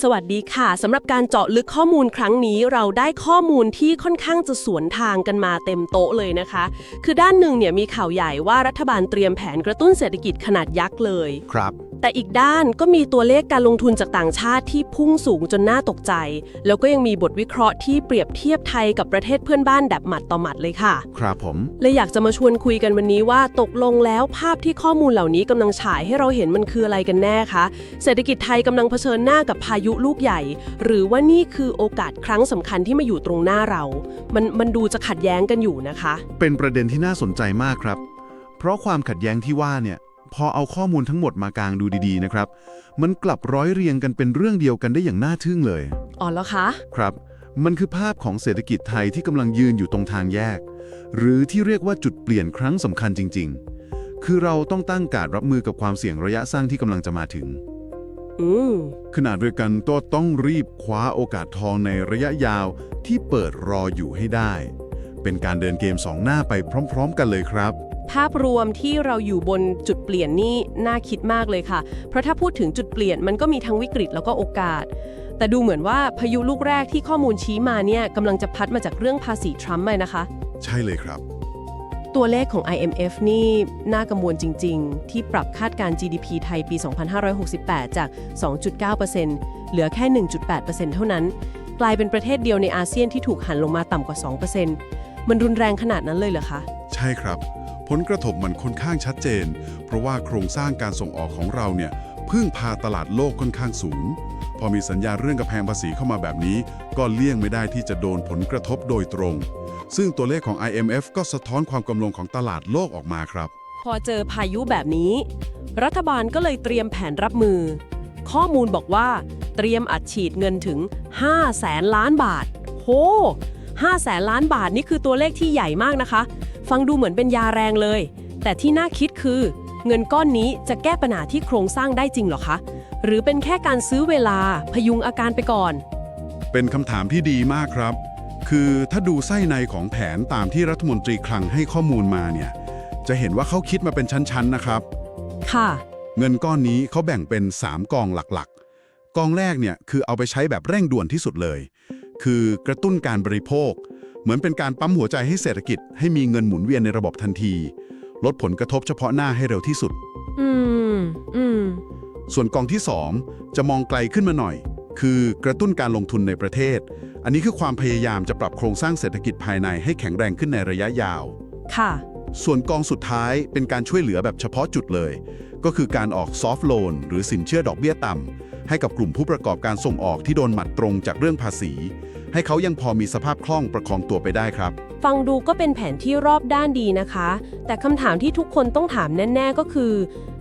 สวัสดีค่ะสำหรับการเจาะลึกข้อมูลครั้งนี้เราได้ข้อมูลที่ค่อนข้างจะสวนทางกันมาเต็มโต๊ะเลยนะคะ คือด้านหนึ่งเนี่ยมีข่าวใหญ่ว่ารัฐบาลเตรียมแผนกระตุ้นเศรษฐกิจขนาดยักษ์เลย ครับ แต่อีกด้านก็มีตัวเลขการลงทุนจากต่างชาติที่พุ่งสูงจนน่าตกใจ แล้วก็ยังมีบทวิเคราะห์ที่เปรียบเทียบไทยกับประเทศเพื่อนบ้านแบบหมัดต่อหมัดเลยค่ะ ครับผมเลยอยากจะมาชวนคุยกันวันนี้ว่าตกลงแล้วภาพที่ข้อมูลเหล่านี้กำลังฉายให้เราเห็นมันคืออะไรกันแน่คะ เศรษฐกิจไทยกำลังเผชิญหน้ากับพายุลูกใหญ่ หรือว่านี่คือโอกาสครั้งสำคัญที่มาอยู่ตรงหน้าเรา มันมันดูจะขัดแย้งกันอยู่นะคะ เป็นประเด็นที่น่าสนใจมากครับ เพราะความขัดแย้งที่ว่าเนี่ย พอเอาข้อมูลทั้งหมดมากางดูดีๆนะครับ มันกลับร้อยเรียงกันเป็นเรื่องเดียวกันได้อย่างน่าทึ่งเลย อ๋อแล้วคะ ครับ มันคือภาพของเศรษฐกิจไทยที่กำลังยืนอยู่ตรงทางแยก หรือที่เรียกว่าจุดเปลี่ยนครั้งสำคัญจริง ๆ คือเราต้องตั้งการรับมือกับความเสี่ยงระยะสั้นที่กำลังจะมาถึงอืมขณะเดียวกันก็ต้องรีบคว้าโอกาสทองในระยะยาวที่เปิดรออยู่ให้ได้ เป็นการเดินเกมสองหน้าไปพร้อม ๆ กันเลยครับ ภาพรวมที่เราอยู่บนจุดเปลี่ยนนี่น่าคิดมากเลยค่ะ เพราะถ้าพูดถึงจุดเปลี่ยนมันก็มีทั้งวิกฤตแล้วก็โอกาส แต่ดูเหมือนว่าพายุลูกแรกที่ข้อมูลชี้มาเนี่ยกำลังจะพัดมาจากเรื่องภาษีทรัมป์เลยนะคะ ใช่เลยครับ ตัวเลขของ IMF นี่น่ากังวลจริง ๆ ที่ปรับคาดการณ์ GDP ไทยปี 2568 จาก 2.9%เหลือแค่ 1.8%เท่านั้น กลายเป็นประเทศเดียวในอาเซียนที่ถูกหันลงมาต่ำกว่า 2%มันรุนแรงขนาดนั้นเลยเหรอคะ ใช่ครับผ ลกระทบมันค่อนข้างชัดเจน เพราะว่าโครงสร้างการส่งออกของเราเนี่ยพึ่งพาตลาดโลกค่อนข้างสูง พอมีสัญญาเรื่องกระแพงภาษีเข้ามาแบบนี้ ก็เลี่ยงไม่ได้ที่จะโดนผลกระทบโดยตรง ซึ่งตัวเลขของ IMF ก็สะท้อนความกำลังของตลาดโลกออกมาครับ พอเจอพายุแบบนี้ รัฐบาลก็เลยเตรียมแผนรับมือ ข้อมูลบอกว่า เตรียมอัดฉีดเงินถึง5แสนล้านบาท โห5แสนล้านบาทนี่คือตัวเลขที่ใหญ่มากนะคะ ฟังดูเหมือนเป็นยาแรงเลย แต่ที่น่าคิดคือ เงินก้อนนี้จะแก้ปัญหาที่โครงสร้างได้จริงเหรอคะ หรือเป็นแค่การซื้อเวลาพยุงอาการไปก่อน เป็นคำถามที่ดีมากครับ คือถ้าดูไส้ในของแผนตามที่รัฐมนตรีคลังให้ข้อมูลมาเนี่ย จะเห็นว่าเขาคิดมาเป็นชั้นๆนะครับ ค่ะ เงินก้อนนี้เขาแบ่งเป็น 3 กองหลักๆ กองแรกเนี่ยคือเอาไปใช้แบบเร่งด่วนที่สุดเลย คือกระตุ้นการบริโภค เหมือนเป็นการปั๊มหัวใจให้เศรษฐกิจ ให้มีเงินหมุนเวียนในระบบทันที ลดผลกระทบเฉพาะหน้าให้เร็วที่สุด อืม อืม ส่วนกองที่ 2 จะมองไกลขึ้นมาหน่อย คือกระตุ้นการลงทุนในประเทศ อันนี้คือความพยายามจะปรับโครงสร้างเศรษฐกิจภายในให้แข็งแรงขึ้นในระยะยาว ค่ะ ส่วนกองสุดท้ายเป็นการช่วยเหลือแบบเฉพาะจุดเลย ก็คือการออกซอฟ t ์โลนหรือสินเชื่อดอกเบี้ยต่ำ ให้กับกลุ่มผู้ประกอบการส่งออกที่โดนหมัดตรงจากเรื่องภาษี ให้เขายังพอมีสภาพคล่องประคองตัวไปได้ครับ ฟังดูก็เป็นแผนที่รอบด้านดีนะคะ แต่คำถามที่ทุกคนต้องถามแน่ ๆ ก็คือ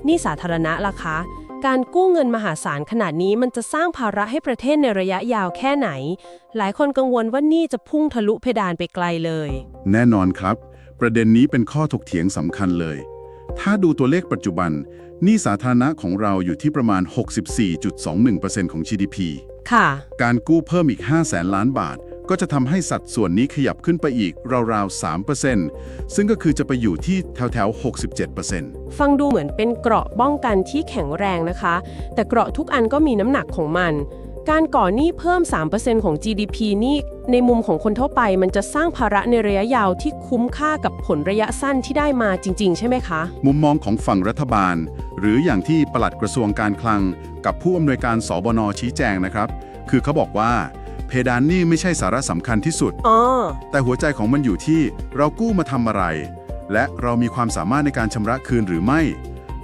หนี่สาธารณะล่ะคะ การกู้เงินมหาศาลขนาดนี้มันจะสร้างภาระให้ประเทศในระยะยาวแค่ไหน หลายคนกังวลว่าหนี่จะพุ่งทะลุเพดานไปไกลเลย แน่นอนครับ ประเด็นนี้เป็นข้อถกเถียงสำคัญเลย ถ้าดูตัวเลขปัจจุบันห นี้สาธารณะของเราอยู่ที่ประมาณ 64.21%ของ GDP ค่ะ การกู้เพิ่มอีก5แสนล้านบาท ก็จะทำให้สัดส่วนนี้ขยับขึ้นไปอีกราวๆ 3%ซึ่งก็คือจะไปอยู่ที่แถวๆ 67%ฟังดูเหมือนเป็นเกราะป้องกันที่แข็งแรงนะคะ แต่เกราะทุกอันก็มีน้ำหนักของมัน การก่อหนี้เพิ่ม 3%ของ GDP นี่ในมุมของคนทั่วไปมันจะสร้างภาระในระยะยาวที่คุ้มค่ากับผลระยะสั้นที่ได้มาจริง ๆ ใช่ไหมคะ มุมมองของฝั่งรัฐบาล หรืออย่างที่ปลัดกระทรวงการคลัง กับผู้อำนวยการสบนชี้แจงนะครับ คือเขาบอกว่า เพดานหนี้ไม่ใช่สาระสำคัญที่สุด อ๋อ แต่หัวใจของมันอยู่ที่เรากู้มาทำอะไร และเรามีความสามารถในการชำระคืนหรือไม่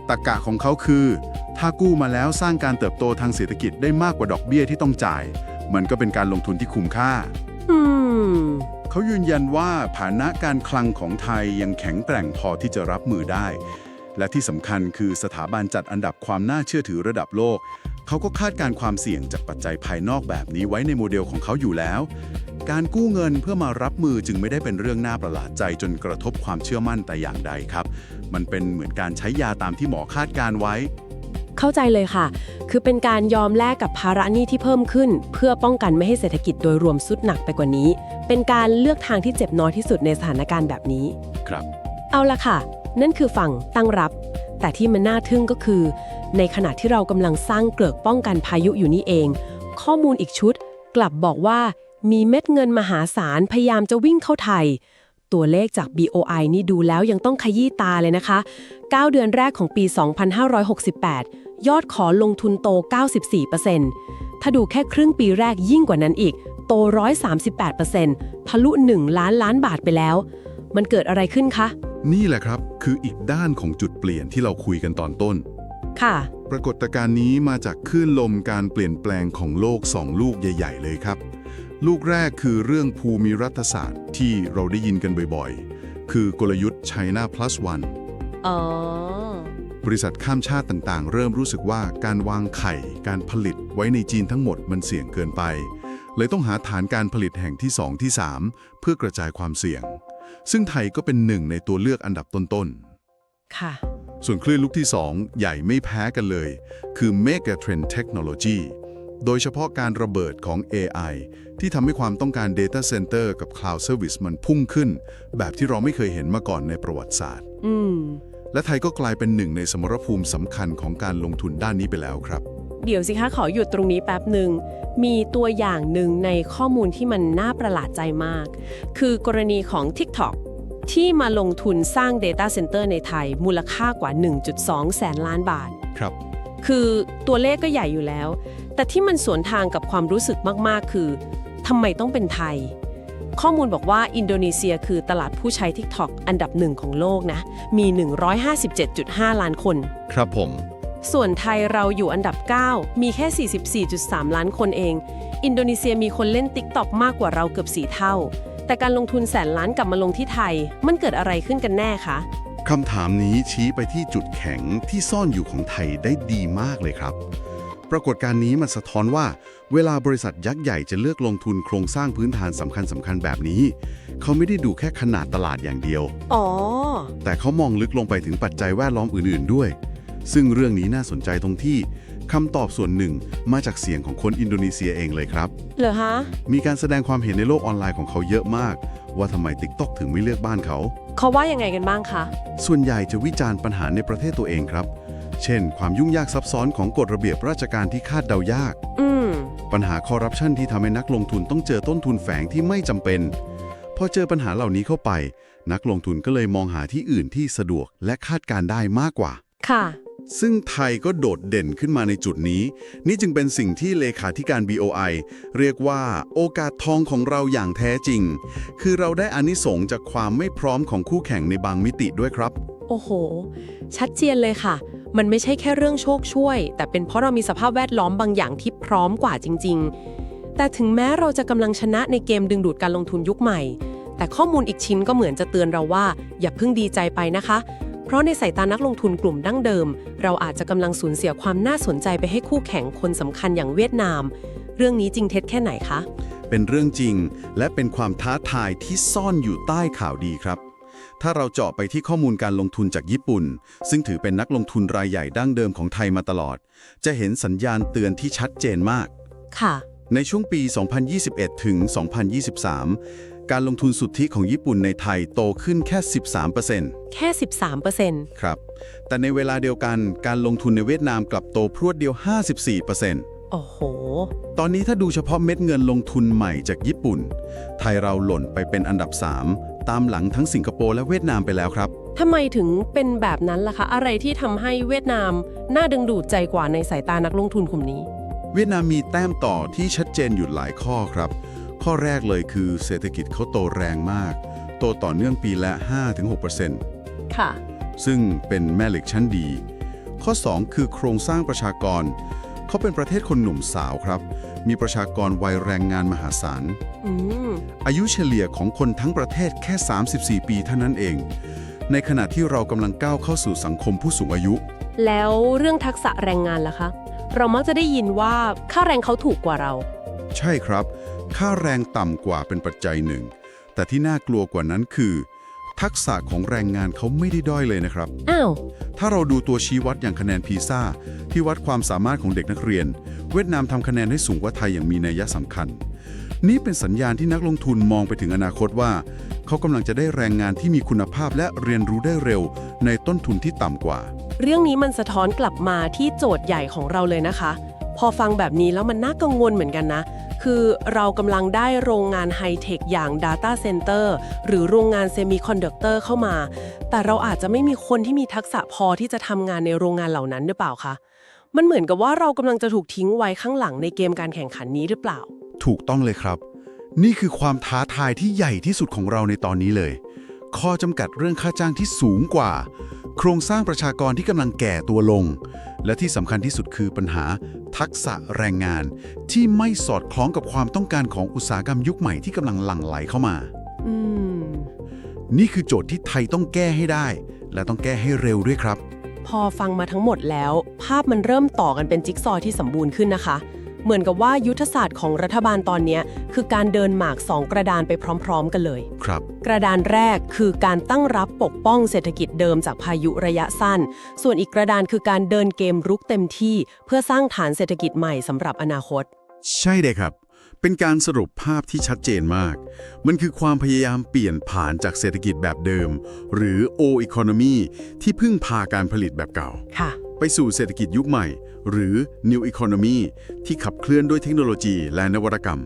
ตรกกะของเขาคือ ถ้ากู้มาแล้วสร้างการเติบโตทางเศรษฐกิจได้มากกว่าดอกเบี้ยที่ต้องจ่าย มันก็เป็นการลงทุนที่คุ้มค่า อืม เขายืนยันว่าฐานะการคลังของไทยยังแข็งแกร่งพอที่จะรับมือได้ และที่สำคัญคือสถาบันจัดอันดับความน่าเชื่อถือระดับโลก เขาก็คาดการณ์ความเสี่ยงจากปัจจัยภายนอกแบบนี้ไว้ในโมเดลของเขาอยู่แล้ว การกู้เงินเพื่อมารับมือจึงไม่ได้เป็นเรื่องน่าประหลาดใจจนกระทบความเชื่อมั่นแต่อย่างใดครับ มันเป็นเหมือนการใช้ยาตามที่หมอคาดการณ์ไว้ เข้าใจเลยค่ะ คือเป็นการยอมแลกกับภาระหนี้ที่เพิ่มขึ้น เพื่อป้องกันไม่ให้เศรษฐกิจโดยรวมสุดหนักไปกว่านี้ เป็นการเลือกทางที่เจ็บน้อยที่สุดในสถานการณ์แบบนี้ ครับ เอาละค่ะ นั่นคือฝั่งตั้งรับ แต่ที่มันน่าทึ่งก็คือ ในขณะที่เรากำลังสร้างเกลือกป้องกันพายุอยู่นี่เอง ข้อมูลอีกชุด กลับบอกว่ามีเม็ดเงินมหาศาลพยายามจะวิ่งเข้าไทย ตัวเลขจาก BOI นี่ดูแล้วยังต้องขยี้ตาเลยนะคะ 9 เดือนแรกของปี 2568 ยอดขอลงทุนโต 94%ถ้าดูแค่ครึ่งปีแรกยิ่งกว่านั้นอีก โต 138%ทะลุ 1 ล้านล้านบาทไปแล้ว มันเกิดอะไรขึ้นคะ นี่แหละครับ คืออีกด้านของจุดเปลี่ยนที่เราคุยกันตอนต้น ค่ะ ปรากฏการณ์นี้มาจากคลื่นลมการเปลี่ยนแปลงของโลกสองลูกใหญ่ ๆ เลยครับ ลูกแรกคือเรื่องภูมิรัฐศาสตร์ที่เราได้ยินกันบ่อยๆ คือกลยุทธ์ China Plus One อ๋อ บริษัทข้ามชาติต่างๆ เริ่มรู้สึกว่าการวางไข่ การผลิตไว้ในจีนทั้งหมดมันเสี่ยงเกินไป เลยต้องหาฐานการผลิตแห่งที่ 2 ที่ 3 เพื่อกระจายความเสี่ยง ซึ่งไทยก็เป็นหนึ่งในตัวเลือกอันดับต้นค่ะๆส่วนคลื่นลูกที่ 2 ใหญ่ไม่แพ้กันเลย คือ Mega Trend Technology โดยเฉพาะการระเบิดของ AI ที่ทำให้ความต้องการ Data Center กับ Cloud Service มันพุ่งขึ้น แบบที่เราไม่เคยเห็นมาก่อนในประวัติศาสตร์ อืม และไทยก็กลายเป็นหนึ่งในสมรภูมิสำคัญของการลงทุนด้านนี้ไปแล้วครับ เดี๋ยวสิคะขอหยุดตรงนี้แป๊บหนึ่ง มีตัวอย่างหนึ่งในข้อมูลที่มันน่าประหลาดใจมาก คือกรณีของ TikTok ที่มาลงทุนสร้าง Data Center ในไทย มูลค่ากว่า 1.2 แสนล้านบาท ครับ คือตัวเลขก็ใหญ่อยู่แล้ว แต่ที่มันสวนทางกับความรู้สึกมาก ๆ คือทำไมต้องเป็นไทย ข้อมูลบอกว่าอินโดนีเซียคือตลาดผู้ใช้ TikTok อันดับหนึ่งของโลกนะ มี 157.5 ล้านคน ครับผม ส่วนไทยเราอยู่อันดับ 9 มีแค่ 44.3 ล้านคนเอง อินโดนีเซียมีคนเล่น TikTok มากกว่าเราเกือบ4เท่า แต่การลงทุนแสนล้านกลับมาลงที่ไทย มันเกิดอะไรขึ้นกันแน่คะคำถามนี้ชี้ไปที่จุดแข็งที่ซ่อนอยู่ของไทยได้ดีมากเลยครับ ปรากฏการณ์นี้มันสะท้อนว่า เวลาบริษัทยักษ์ใหญ่จะเลือกลงทุนโครงสร้างพื้นฐานสำคัญสำคัญๆแบบนี้ เขาไม่ได้ดูแค่ขนาดตลาดอย่างเดียว อ๋อ แต่เขามองลึกลงไปถึงปัจจัยแวดล้อมอื่นๆด้วย ซึ่งเรื่องนี้น่าสนใจตรงที่คำตอบส่วนหนึ่งมาจากเสียงของคนอินโดนีเซียเองเลยครับ เหรอฮะ มีการแสดงความเห็นในโลกออนไลน์ของเขาเยอะมาก ว่าทำไม TikTok ถึงไม่เลือกบ้านเขา เขาว่ายังไงกันบ้างคะ ส่วนใหญ่จะวิจารณ์ปัญหาในประเทศตัวเองครับ เช่น ความยุ่งยากซับซ้อนของกฎระเบียบราชการที่คาดเดายาก อืม ปัญหาคอร์รัปชันที่ทำให้นักลงทุนต้องเจอต้นทุนแฝงที่ไม่จำเป็น พอเจอปัญหาเหล่านี้เข้าไป นักลงทุนก็เลยมองหาที่อื่นที่สะดวกและคาดการได้มากกว่า ค่ะ ซึ่งไทยก็โดดเด่นขึ้นมาในจุดนี้ นี่จึงเป็นสิ่งที่เลขาธิการ BOI เรียกว่าโอกาสทองของเราอย่างแท้จริง คือเราได้อานิสงส์จากความไม่พร้อมของคู่แข่งในบางมิติด้วยครับ โอ้โห ชัดเจนเลยค่ะ มันไม่ใช่แค่เรื่องโชคช่วย แต่เป็นเพราะเรามีสภาพแวดล้อมบางอย่างที่พร้อมกว่าจริง ๆ แต่ถึงแม้เราจะกำลังชนะในเกมดึงดูดการลงทุนยุคใหม่ แต่ข้อมูลอีกชิ้นก็เหมือนจะเตือนเราว่า อย่าเพิ่งดีใจไปนะคะ เพราะในสายตานักลงทุนกลุ่มดั้งเดิม เราอาจจะกำลังสูญเสียความน่าสนใจไปให้คู่แข่งคนสำคัญอย่างเวียดนาม เรื่องนี้จริงเท็จแค่ไหนคะ เป็นเรื่องจริงและเป็นความท้าทายที่ซ่อนอยู่ใต้ข่าวดีครับ ถ้าเราเจาะไปที่ข้อมูลการลงทุนจากญี่ปุ่น ซึ่งถือเป็นนักลงทุนรายใหญ่ดั้งเดิมของไทยมาตลอด จะเห็นสัญญาณเตือนที่ชัดเจนมาก ค่ะ ในช่วงปี 2021 ถึง 2023 การลงทุนสุทธิของญี่ปุ่นในไทยโตขึ้นแค่ 13%แค่ 13%ครับ แต่ในเวลาเดียวกันการลงทุนในเวียดนามกลับโตพรวดเดียว 54%โอ้โห ตอนนี้ถ้าดูเฉพาะเม็ดเงินลงทุนใหม่จากญี่ปุ่น ไทยเราหล่นไปเป็นอันดับ 3 ตามหลังทั้งสิงคโปร์และเวียดนามไปแล้วครับ ทำไมถึงเป็นแบบนั้นล่ะคะ อะไรที่ทำให้เวียดนาม น่าดึงดูดใจกว่าในสายตานักลงทุนกลุ่มนี้ เวียดนามมีแต้มต่อที่ชัดเจนอยู่หลายข้อครับ ข้อแรกเลยคือเศรษฐกิจเขาโตแรงมาก โตต่อเนื่องปีละ 5-6%ค่ะ ซึ่งเป็นแม่เหล็กชั้นดี ข้อ 2 คือโครงสร้างประชากร เขาเป็นประเทศคนหนุ่มสาวครับ มีประชากรวัยแรงงานมหาศาลอืมอายุเฉลี่ยของคนทั้งประเทศแค่ 34 ปีเท่านั้นเอง ในขณะที่เรากำลังก้าวเข้าสู่สังคมผู้สูงอายุ แล้วเรื่องทักษะแรงงานล่ะคะ เรามักจะได้ยินว่าค่าแรงเขาถูกกว่าเรา ใช่ครับ ค่าแรงต่ำกว่าเป็นปัจจัยหนึ่ง แต่ที่น่ากลัวกว่านั้นคือ ทักษะของแรงงานเขาไม่ได้ด้อยเลยนะครับ อ้าว ถ้าเราดูตัวชี้วัดอย่างคะแนนพีซ่าที่วัดความสามารถของเด็กนักเรียน เวียดนามทำคะแนนให้สูงกว่าไทยอย่างมีนัยสำคัญ นี่เป็นสัญญาณที่นักลงทุนมองไปถึงอนาคตว่า เขากำลังจะได้แรงงานที่มีคุณภาพและเรียนรู้ได้เร็ว ในต้นทุนที่ต่ำกว่า เรื่องนี้มันสะท้อนกลับมาที่โจทย์ใหญ่ของเราเลยนะคะ พอฟังแบบนี้แล้วมันน่ากังวลเหมือนกันนะ คือเรากำลังได้โรงงานไฮเทคอย่าง Data Center หรือโรงงานเซมิคอนดักเตอร์เข้ามา แต่เราอาจจะไม่มีคนที่มีทักษะพอที่จะทำงานในโรงงานเหล่านั้นหรือเปล่าคะมันเหมือนกับว่าเรากำลังจะถูกทิ้งไว้ข้างหลังในเกมการแข่งขันนี้หรือเปล่า ถูกต้องเลยครับ นี่คือความท้าทายที่ใหญ่ที่สุดของเราในตอนนี้เลย ข้อจำกัดเรื่องค่าจ้างที่สูงกว่า โครงสร้างประชากรที่กำลังแก่ตัวลง และที่สำคัญที่สุดคือปัญหา ทักษะแรงงาน ที่ไม่สอดคล้องกับความต้องการของอุตสาหกรรมยุคใหม่ที่กำลังหลั่งไหลเข้ามาอืมนี่คือโจทย์ที่ไทยต้องแก้ให้ได้ และต้องแก้ให้เร็วด้วยครับ พอฟังมาทั้งหมดแล้ว ภาพมันเริ่มต่อกันเป็นจิ๊กซอว์ที่สมบูรณ์ขึ้นนะคะ เหมือนกับว่ายุทธศาสตร์ของรัฐบาลตอนเนี้ยคือการเดินหมากสองกระดานไปพร้อม ๆ กันเลย ครับ กระดานแรกคือการตั้งรับปกป้องเศรษฐกิจเดิมจากพายุระยะสั้น ส่วนอีกกระดานคือการเดินเกมรุกเต็มที่ เพื่อสร้างฐานเศรษฐกิจใหม่สำหรับอนาคต ใช่เลยครับ เป็นการสรุปภาพที่ชัดเจนมาก มันคือความพยายามเปลี่ยนผ่านจากเศรษฐกิจแบบเดิม หรือ O economy ที่พึ่งพาการผลิตแบบเก่า ค่ะ ไปสู่เศรษฐกิจยุคใหม่ หรือ New Economy ที่ขับเคลื่อนด้วยเทคโนโลยีและนวัตกรรม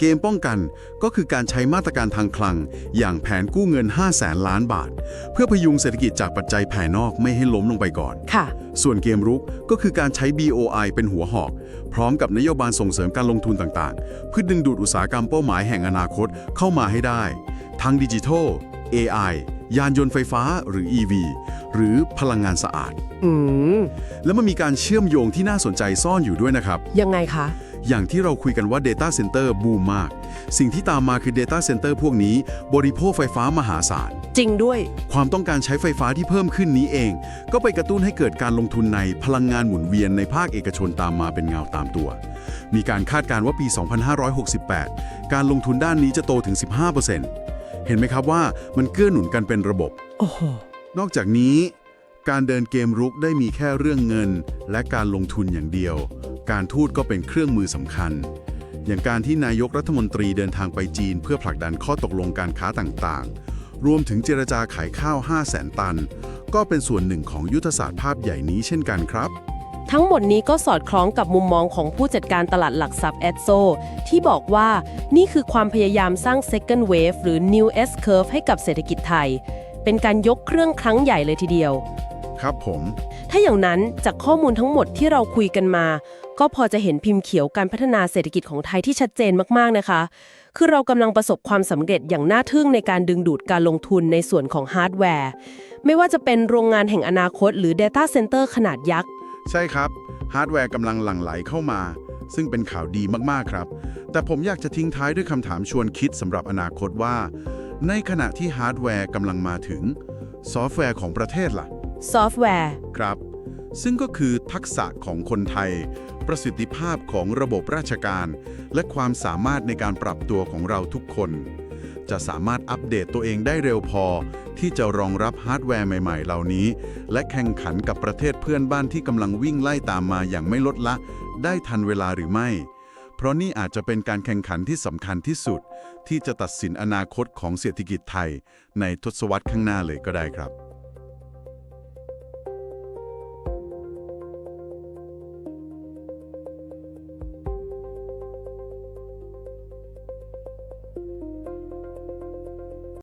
เกมป้องกันก็คือการใช้มาตรการทางคลัง อย่างแผนกู้เงิน 5 0 0แสนล้านบาท เพื่อพยุงเศรษฐกิจจากปัจจัยภายนอกไม่ให้ล้มลงไปก่อน ค่ะ ส่วนเกมรุกก็คือการใช้ BOI เป็นหัวหอก พร้อมกับนโยบายส่งเสริมการลงทุนต่างๆ เพื่อดึงดูดอุตสาหกรรมเป้าหมายแห่งอนาคตเข้ามาให้ได้ ทั้งดิจิทัล AI ยานยนต์ไฟฟ้าหรือ EV หรือพลังงานสะอาด อืม แล้วมันมีการเชื่อมโยงที่น่าสนใจซ่อนอยู่ด้วยนะครับ ยังไงคะ อย่างที่เราคุยกันว่า Data Center บูมมาก สิ่งที่ตามมาคือ Data Center พวกนี้ บริโภคไฟฟ้ามหาศาล จริงด้วย ความต้องการใช้ไฟฟ้าที่เพิ่มขึ้นนี้เอง ก็ไปกระตุ้นให้เกิดการลงทุนในพลังงานหมุนเวียนในภาคเอกชนตามมาเป็นเงาตามตัว มีการคาดการณ์ว่าปี 2568 การลงทุนด้านนี้จะโตถึง 15%เห็นไหมครับว่ามันเกื้อหนุนกันเป็นระบบ โอ้โห นอกจากนี้ การเดินเกมรุกได้มีแค่เรื่องเงิน และการลงทุนอย่างเดียว การทูตก็เป็นเครื่องมือสำคัญ อย่างการที่นายกรัฐมนตรีเดินทางไปจีน เพื่อผลักดันข้อตกลงการค้าต่างๆ รวมถึงเจรจาขายข้าว 5 0 0แสนตัน ก็เป็นส่วนหนึ่งของยุทธศาสตร์ภาพใหญ่นี้เช่นกันครับทั้งหมดนี้ก็สอดคล้องกับมุมมองของผู้จัดการตลาดหลักทรัพย์แอดโซที่บอกว่านี่คือความพยายามสร้าง second wave หรือ new S curve ให้กับเศรษฐกิจไทย เป็นการยกเครื่องครั้งใหญ่เลยทีเดียว ครับผม ถ้าอย่างนั้นจากข้อมูลทั้งหมดที่เราคุยกันมา ก็พอจะเห็นพิมพ์เขียวการพัฒนาเศรษฐกิจของไทยที่ชัดเจนมากๆนะคะ คือเรากำลังประสบความสำเร็จอย่างน่าทึ่งในการดึงดูดการลงทุนในส่วนของฮาร์ดแวร์ ไม่ว่าจะเป็นโรงงานแห่งอนาคต หรือ Data Center ขนาดยักษ์ ใช่ครับ ฮาร์ดแวร์กำลังหลั่งไหลเข้ามา ซึ่งเป็นข่าวดีมากๆครับ แต่ผมอยากจะทิ้งท้ายด้วยคำถามชวนคิดสำหรับอนาคตว่า ในขณะที่ฮาร์ดแวร์กำลังมาถึง ซอฟต์แวร์ของประเทศล่ะ ซอฟต์แวร์ ครับ ซึ่งก็คือทักษะของคนไทย ประสิทธิภาพของระบบราชการ และความสามารถในการปรับตัวของเราทุกคน จะสามารถอัปเดตตัวเองได้เร็วพอ ที่จะรองรับฮาร์ดแวร์ใหม่ๆ เหล่านี้ และแข่งขันกับประเทศเพื่อนบ้านที่กำลังวิ่งไล่ตามมาอย่างไม่ลดละ ได้ทันเวลาหรือไม่ เพราะนี่อาจจะเป็นการแข่งขันที่สำคัญที่สุด ที่จะตัดสินอนาคตของเศรษฐกิจไทยในทศวรรษข้างหน้าเลยก็ได้ครับ